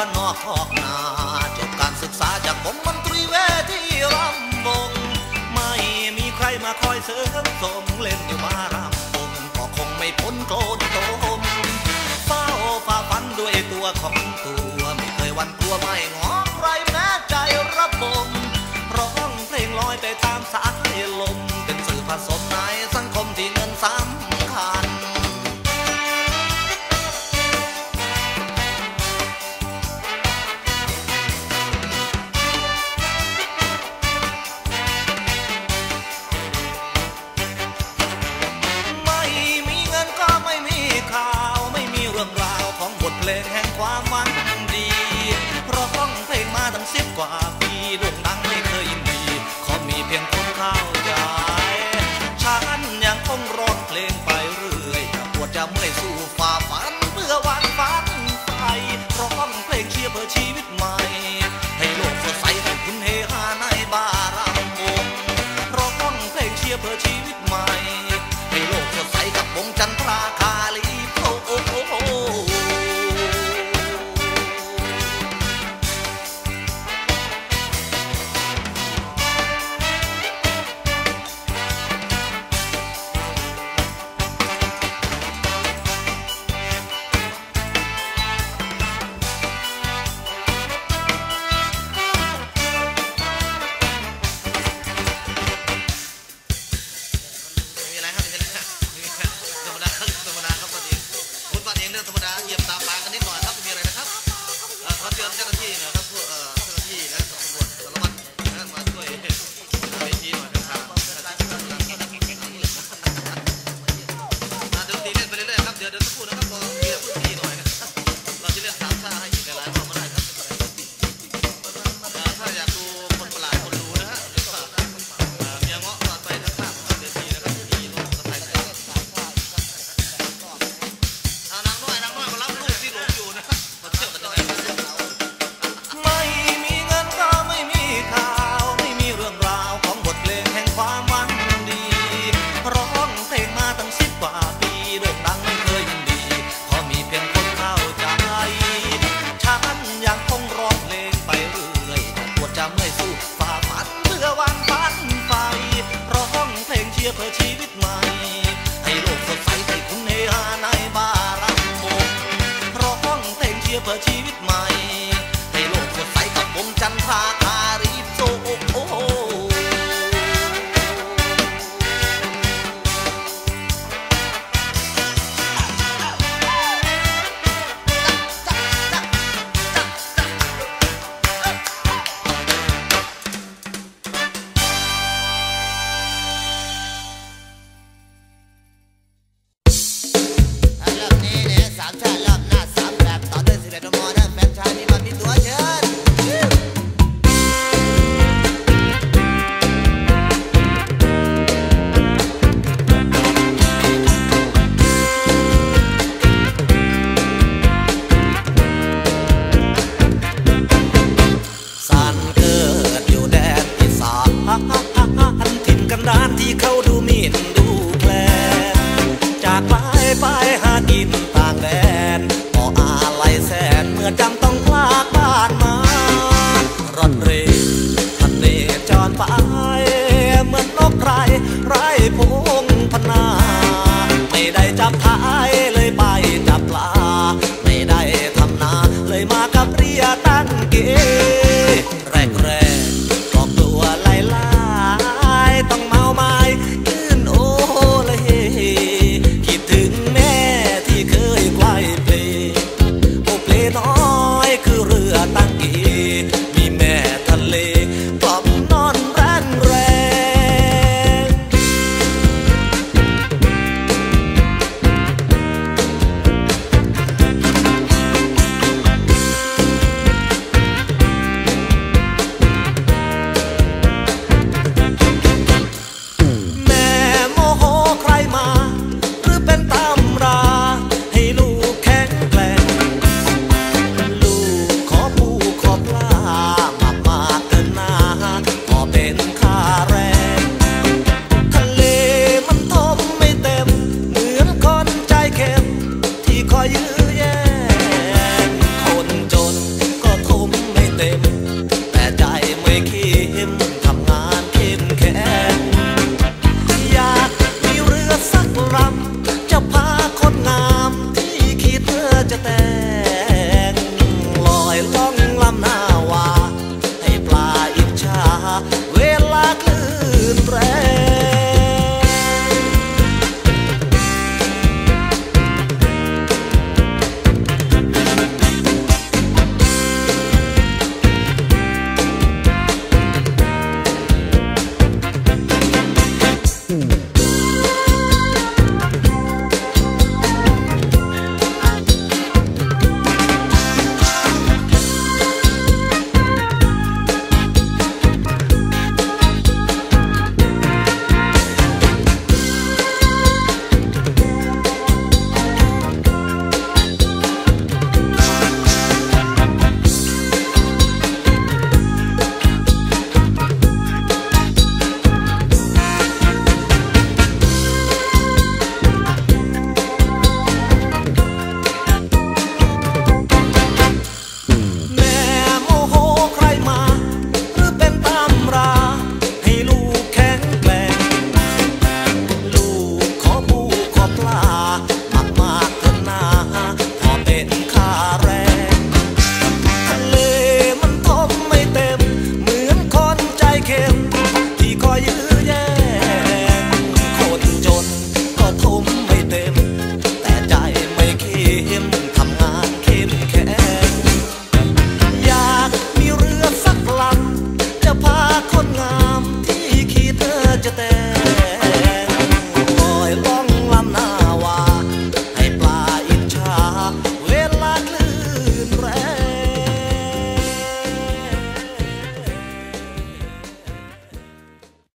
้านนอกคอกนาจบการศึกษาจากผมมนตรีเวทีรำวงไม่มีใครมาคอยเสริมสมเล่นอยู่บ้านรำวงก็คงไม่พ้นโกรธโตมเฝ้าฝ่าฟันด้วยตัวของตัวไม่เคยวันกลัวไม่งอใครแม้ใจระบมร้องเพลงลอยไปตามสายลมเป็นสื่อผสมนาย เพลงแห่งความหวังดี เพราะต้องเพลงมาตั้งสิบกว่าปีโด่งดังไม่เคยยินดี ขอมีเพียงคนข้าวใจฉันยังคงร้องเพลงไปเรื่อยปวดจะเมื่อยสู้ฝ่าฟันเพื่อวันฝันไปร้องเพลงเชียร์เพื่อชีวิตใหม่ ให้โลกสดใสให้คุณเฮฮาในบารามเพราะต้องเพลงเชียร์เพื่อชีวิตใหม่ียเพื่อชีวิตใหม่ ให้โลกสดใสกับผมจันทราคารีบโซโอ ไปหากินต่างแดนก็อาลัยแสนเมื่อจำต้อง